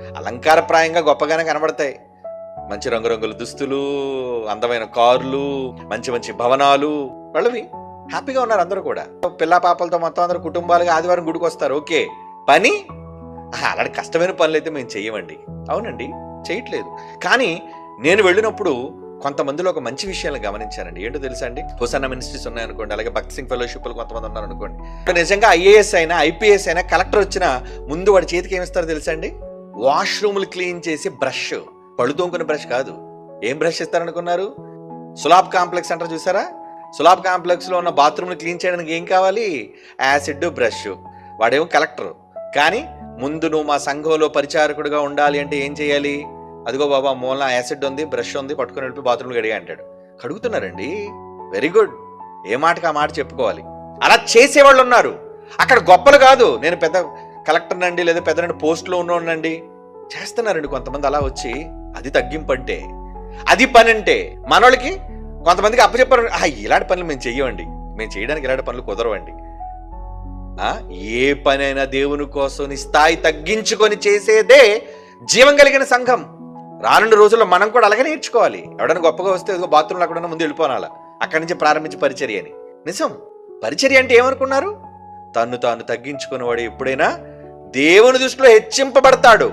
అలంకారప్రాయంగా గొప్పగానే కనబడతాయి. మంచి రంగురంగుల దుస్తులు అందమైన కార్లు మంచి మంచి భవనాలు. వాళ్ళవి. హ్యాపీగా ఉన్నారు అందరూ కూడా. పిల్ల పాపలతో మొత్తం అందరూ కుటుంబాలుగా ఆదివారం గుడికి వస్తారు. ఓకే. పని? అలాంటి కష్టమైన పనులు అయితే మేము చెయ్యమండి. అవునండి. చేయట్లేదు కానీ నేను వెళ్ళినప్పుడు కొంతమందిలో ఒక మంచి విషయాన్ని గమనించానండి. ఏంటో తెలుసా అండి? హుసన్న మినిస్ట్రీస్ ఉన్నాయనుకోండి అలాగే భక్త్ సింగ్ ఫెలోషిప్లు కొంతమంది ఉన్నారు అనుకోండి ఇప్పుడు నిజంగా ఐఏఎస్ అయినా ఐపీఎస్ అయినా కలెక్టర్ వచ్చినా ముందు వాడి చేతికి ఏమిస్తారో తెలుసా అండి? వాష్రూములు క్లీన్ చేసి బ్రష్. పళ్ళు తోముకునే బ్రష్ కాదు. ఏం బ్రష్ ఇస్తారనుకున్నారు సులాబ్ కాంప్లెక్స్ అంటారు చూసారా? సులాబ్ కాంప్లెక్స్లో ఉన్న బాత్రూమ్ని క్లీన్ చేయడానికి ఏం కావాలి? Acid brush. వాడేమో కలెక్టర్. కానీ ముందు నువ్వు మా సంఘంలో పరిచారకుడిగా ఉండాలి అంటే ఏం చేయాలి? అదిగో బాబా మూల యాసిడ్ ఉంది బ్రష్ ఉంది పట్టుకుని వెళ్ళి బాత్రూమ్లో కడిగా అంటాడు. కడుగుతున్నారండి? Very good. ఏ మాటకి ఆ మాట చెప్పుకోవాలి? అలా చేసేవాళ్ళు ఉన్నారు. అక్కడ గొప్పలు కాదు. నేను పెద్ద కలెక్టర్ నండి లేదా పెద్ద పోస్ట్లో ఉన్నోనండి చేస్తున్నారండి కొంతమంది అలా వచ్చి అది తగ్గింపంటే అది పని అంటే మనోళ్ళకి కొంతమందికి అప్పచెప్పారు ఇలాంటి పనులు మేము చెయ్యమండి. మేము చేయడానికి ఇలాంటి పనులు కుదరవండి. ఆ, ఏ పనైనా దేవుని కోసం నీ స్థాయి తగ్గించుకొని చేసేదే జీవం కలిగిన సంఘం. రానున్న రోజుల్లో మనం కూడా అలాగే నేర్చుకోవాలి. ఎవడైనా గొప్పగా వస్తే ఏదో బాత్రూంలో అక్కడ ముందు వెళ్ళిపోనాల అక్కడి నుంచి ప్రారంభించి పరిచర్య అని. నిజం. పరిచర్య అంటే ఏమనుకున్నారు? తను తాను తగ్గించుకునేవాడు ఎప్పుడైనా దేవుని దృష్టిలో హెచ్చింపబడతాడు.